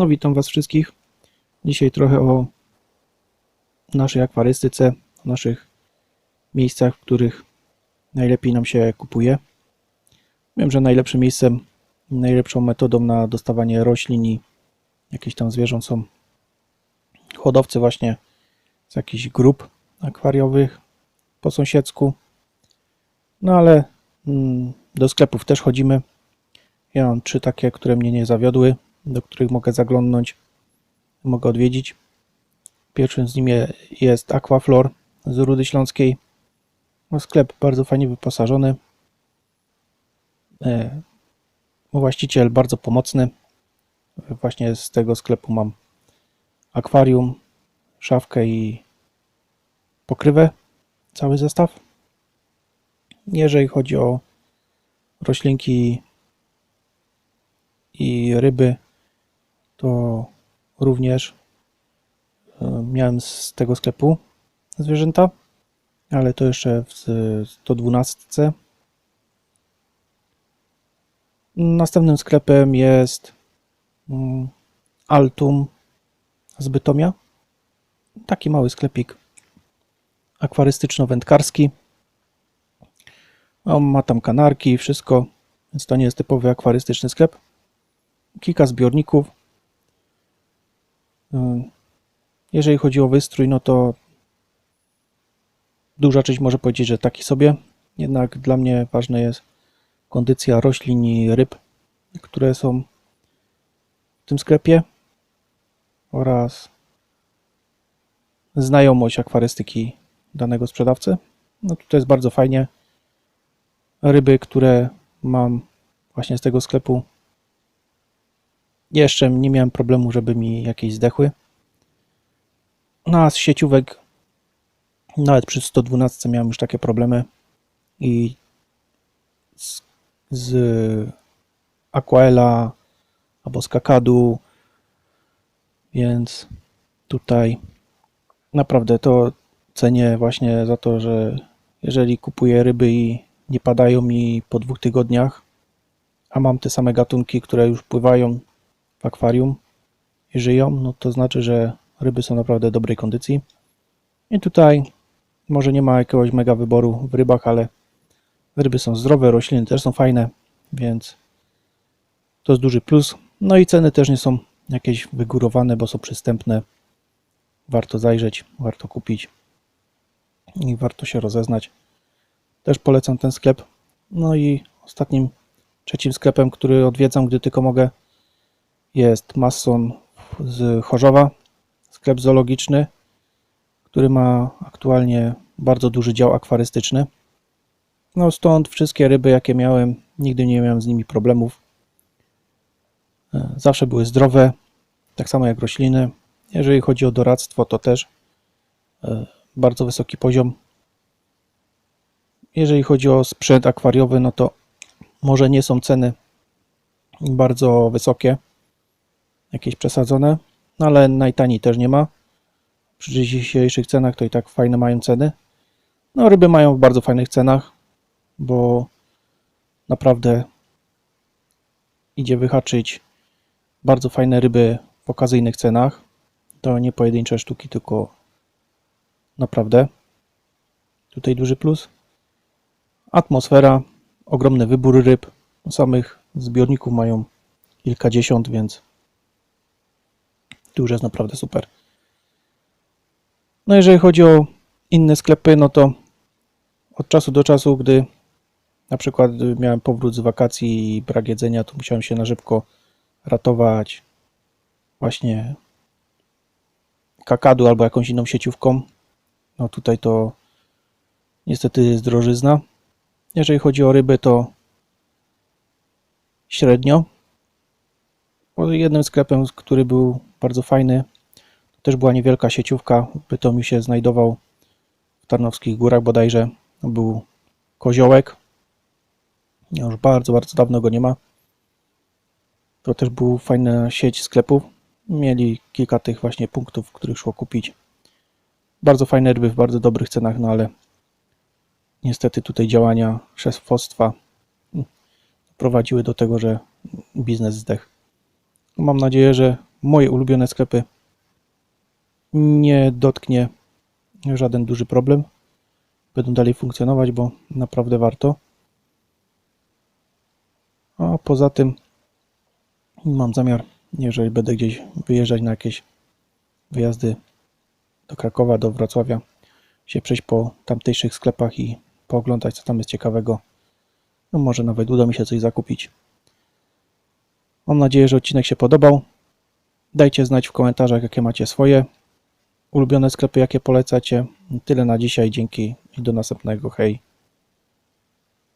No witam Was wszystkich. Dzisiaj trochę o naszej akwarystyce, o naszych miejscach, w których najlepiej nam się kupuje. Wiem, że najlepszym miejscem, najlepszą metodą na dostawanie roślin i jakichś tam zwierząt są hodowcy właśnie z jakichś grup akwariowych po sąsiedzku. No ale mm, do sklepów też chodzimy. Ja mam trzy takie, które mnie nie zawiodły, do których mogę zaglądnąć, mogę odwiedzić. Pierwszym z nimi jest Aquaflor z Rudy Śląskiej. No, sklep bardzo fajnie wyposażony. E, Właściciel bardzo pomocny. Właśnie z tego sklepu mam akwarium, szafkę i pokrywę, cały zestaw. Jeżeli chodzi o roślinki i ryby, to również e, miałem z tego sklepu zwierzęta, ale to jeszcze w 112. Następnym sklepem jest mm, Altum z Bytomia. Taki mały sklepik akwarystyczno-wędkarski. On ma tam kanarki i wszystko, więc to nie jest typowy akwarystyczny sklep. Kilka zbiorników. Jeżeli chodzi o wystrój, no to duża część może powiedzieć, że taki sobie. Jednak dla mnie ważna jest kondycja roślin i ryb, które są w tym sklepie oraz znajomość akwarystyki danego sprzedawcy. No tutaj jest bardzo fajnie. Ryby, które mam właśnie z tego sklepu, jeszcze nie miałem problemu, żeby mi jakieś zdechły. No z sieciówek, nawet przy 112 miałem już takie problemy i z, z Aquaela albo z Kakadu, więc tutaj naprawdę to cenię właśnie za to, że jeżeli kupuję ryby i nie padają mi po dwóch tygodniach, a mam te same gatunki, które już pływają w akwarium i żyją, no to znaczy, że ryby są naprawdę dobrej kondycji. I tutaj może nie ma jakiegoś mega wyboru w rybach, ale ryby są zdrowe, rośliny też są fajne, więc to jest duży plus. No i ceny też nie są jakieś wygórowane, bo są przystępne. Warto zajrzeć, warto kupić i warto się rozeznać. Też polecam ten sklep. No i ostatnim, trzecim sklepem, który odwiedzam, gdy tylko mogę, jest Masson z Chorzowa, sklep zoologiczny, który ma aktualnie bardzo duży dział akwarystyczny. No stąd wszystkie ryby, jakie miałem, nigdy nie miałem z nimi problemów. E, zawsze były zdrowe, tak samo jak rośliny. Jeżeli chodzi o doradztwo, to też e, bardzo wysoki poziom. Jeżeli chodzi o sprzęt akwariowy, no to może nie są ceny bardzo wysokie, jakieś przesadzone, no ale najtaniej też nie ma. Przy dzisiejszych cenach to i tak fajne mają ceny. No ryby mają w bardzo fajnych cenach, bo naprawdę idzie wyhaczyć bardzo fajne ryby w okazyjnych cenach. To nie pojedyncze sztuki, tylko naprawdę. Tutaj duży plus. Atmosfera, ogromny wybór ryb. Samych zbiorników mają kilkadziesiąt, więc już jest naprawdę super. No jeżeli chodzi o inne sklepy, no to od czasu do czasu, gdy na przykład miałem powrót z wakacji i brak jedzenia, to musiałem się na szybko ratować właśnie kakadu albo jakąś inną sieciówką. No tutaj to niestety jest drożyzna. Jeżeli chodzi o ryby, to średnio. Jednym sklepem, który był bardzo fajny, też była niewielka sieciówka. Bytom mi się znajdował w Tarnowskich Górach bodajże. Był koziołek. Już bardzo, bardzo dawno go nie ma. To też był fajna sieć sklepów. Mieli kilka tych właśnie punktów, w których szło kupić bardzo fajne ryby w bardzo dobrych cenach, no ale niestety tutaj działania szefostwa prowadziły do tego, że biznes zdechł. Mam nadzieję, że moje ulubione sklepy nie dotknie żaden duży problem. Będą dalej funkcjonować, bo naprawdę warto. A poza tym mam zamiar, jeżeli będę gdzieś wyjeżdżać na jakieś wyjazdy do Krakowa, do Wrocławia, się przejść po tamtejszych sklepach i pooglądać, co tam jest ciekawego. No może nawet uda mi się coś zakupić. Mam nadzieję, że odcinek się podobał. Dajcie znać w komentarzach, jakie macie swoje ulubione sklepy, jakie polecacie. Tyle na dzisiaj. Dzięki i do następnego. Hej.